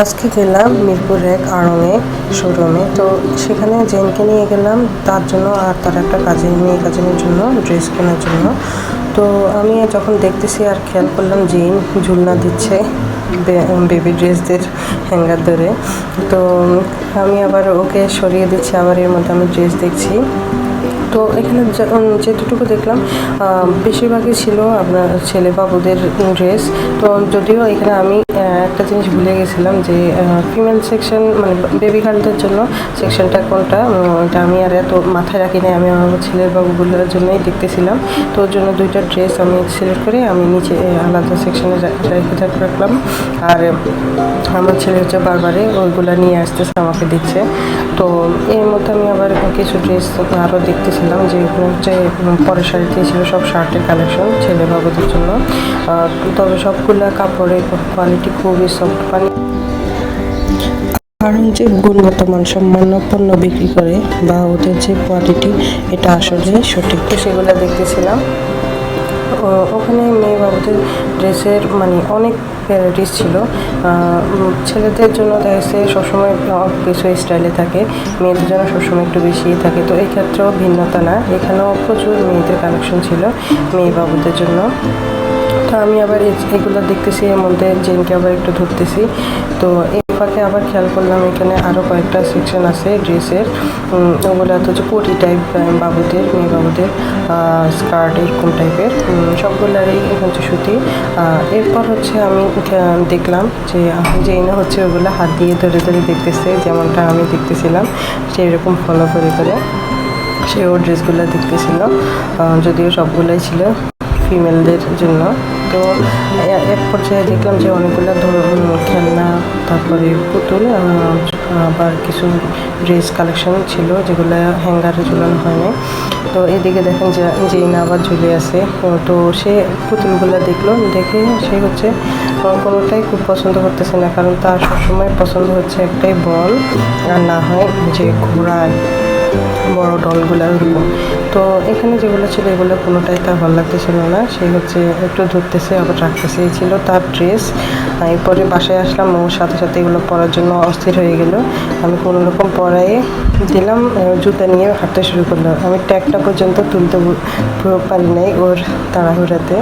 আজকে গেলাম মিরপুর এক আড়ংয়ে শোরুমে। তো সেখানে জেনকে নিয়ে গেলাম। তার জন্য আর তার একটা কাজিন, মেয়ে কাজিনের জন্য, ড্রেস কেনার জন্য। তো আমি যখন দেখতেছি আর খেয়াল করলাম জেন ঝুলনা দিচ্ছে বেবি ড্রেসদের হ্যাঙ্গার ধরে। তো আমি আবার ওকে সরিয়ে দিচ্ছি, আবার এর মধ্যে আমি ড্রেস দেখছি। তো এখানে যে- যেটুকু দেখলাম বেশিরভাগই ছিল আপনার ছেলে বাবুদের ড্রেস তো যদিও এখানে আমি একটা জিনিস ভুলে গেছিলাম যে ফিমেল সেকশন মানে বেবি গার্লদের জন্য সেকশনটা কোনটা এটা আমি আর এত মাথায় রাখি নাই আমি আমার ছেলের বাবুগুলোর জন্যই দেখতেছিলাম। তো ওর জন্য দুইটা ড্রেস আমি সিলেক্ট করে আমি নিচে আলাদা সেকশনে রেখে রাখলাম। আর, আমার ছেলে হচ্ছে বারবারে ওইগুলো নিয়ে আসতেছে, আমাকে দিচ্ছে। তো এর মধ্যে আমি আবার কিছু ড্রেস আরও দেখতেছিলাম যে এগুলো হচ্ছে পরের শাড়িতে ছিল সব শার্টের কালেকশন ছেলে বাবুদের জন্য। তবে সবগুলো কাপড়ের কোয়ালিটি খুবই সফট পানি কারণ যে গুণগত মান সম্মান পণ্য বিক্রি করে বা ওদের যে কোয়ালিটি এটা আসলে সঠিক। সেগুলো দেখতেছিলাম। ওখানে মেয়ে বাবুদের ড্রেসের মানে অনেক ভ্যারাইটিস ছিল। ছেলেদের জন্য দেখা যাচ্ছে সবসময় কিছু স্টাইলে থাকে। মেয়েদের জন্য সবসময় একটু বেশি থাকে। তো এই ক্ষেত্রেও ভিন্নতা না। এখানেও প্রচুর মেয়েদের কালেকশন ছিল মেয়ে বাবুদের জন্য। তো আমি আবার এগুলো দেখতেছি, এর মধ্যে জেনকে আবার একটু ধরতেছি। তো ফাঁকে আবার খেয়াল করলাম, এখানে আরও কয়েকটা সেকশন আছে ড্রেসের ওগুলো হচ্ছে কোটি টাইপ বাবুদের, মেয়ে বাবুদের স্কার্ট এরকম টাইপের সবগুলোরই হচ্ছে সুতি। এরপর হচ্ছে আমি দেখলাম যে জেইনা হচ্ছে ওগুলো হাত দিয়ে ধরে ধরে দেখতেছে, যেমনটা আমি দেখতেছিলাম সেই রকম ফলো করে করে সে ওর ড্রেসগুলো দেখতেছিল যদিও সবগুলোই ছিল ফিমেলদের জন্য। তো এক পর্যায়ে দেখলাম যে অনেকগুলো খেলনা তারপরে পুতুল আবার কিছু ড্রেস কালেকশন ছিল যেগুলো হ্যাঙ্গারে ঝুলানো হয়নি। তো এদিকে দেখেন যে জেইনা আবার ঝুলে আছে। তো- সে পুতুলগুলো দেখল, দেখে সে হচ্ছে কোনোটাই খুব পছন্দ করতেছে না, কারণ তার সবসময় পছন্দ হচ্ছে একটাই বল, আর না হয় যে ঘোড়া বড় ডলগুলো তো এখানে যেগুলো ছিল এগুলো কোনোটাই তার ভালো লাগতেছিল না। সে হচ্ছে একটু ধরতেছে আবার রাখতেছে। এই ছিল তার ড্রেস। এরপরে বাসায় আসলাম ওর সাথে সাথে এগুলো পরার জন্য অস্থির হয়ে গেল। আমি কোনো রকম পরায়ে দিলাম জুতা নিয়ে হাঁটতে শুরু করলাম আমি ট্যাগটা পর্যন্ত তুলতে পারি নাই ওর তাড়াহুড়াতে।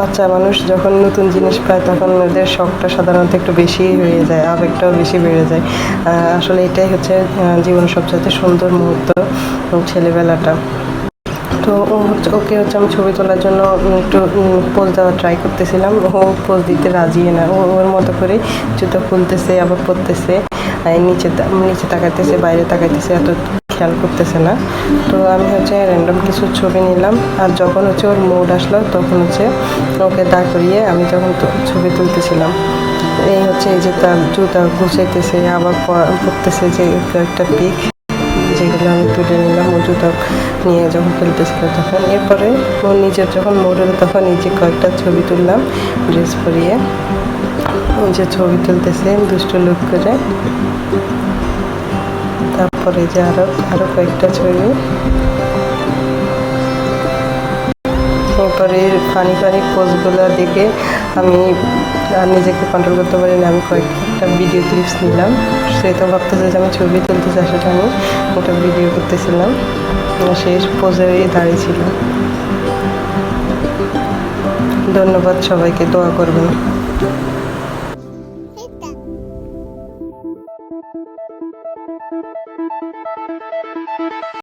বাচ্চা মানুষ যখন নতুন জিনিস পায় তখন ওদের শখটা সাধারণত একটু বেশি হয়ে যায় আবেগটাও বেশি বেড়ে যায়। আসলে এটাই হচ্ছে আহ, জীবনের সবচেয়ে সুন্দর মুহূর্ত ছেলেবেলাটা। তো ও হচ্ছে, ওকে হচ্ছে আমি ছবি তোলার জন্য একটু পোজ দেওয়ার ট্রাই করতেছিলাম। ও পোজ দিতে রাজি না। ও, ওর মতো করে জুতো খুলতেছে, আবার পরতেছে নিচে নিচে তাকাইতেছে, বাইরে তাকাইতেছে, এত খেয়াল করতেছে না। তো আমি হচ্ছে র্যান্ডম কিছু ছবি নিলাম। আর যখন হচ্ছে ওর মুড আসলো, তখন হচ্ছে ওকে দাঁড় করিয়ে আমি যখন ছবি তুলতেছিলাম, এই হচ্ছে এই যে তার জুতা গুছাইতেছে, আবার পরতেছে যে একটা পিক যেগুলো আমি তুলে নিলাম, ও জুতো নিয়ে যখন খেলতেছিল তখন। এরপরে ও নিজের যখন মোড় তখন নিজে কয়েকটা ছবি তুললাম, ড্রেস পরিয়ে। যে ছবি তুলতেছে, দুষ্ট লুক করে। তারপরে যে আরও আরও কয়েকটা ছবি। এরপরে ফানি ফানি পোজগুলো দেখে আমি আর নিজেকে কন্ট্রোল করতে পারি না। আমি কয়েকটা ভিডিও ক্লিপস নিলাম। সে তো ভাবতেছে যে আমি ছবি তুলতেছি, আসলে আমি ওটা ভিডিও করতেছিলাম। শেষ পোজে দাঁড়িয়ে ছিল। ধন্যবাদ সবাইকে, দোয়া করবেন।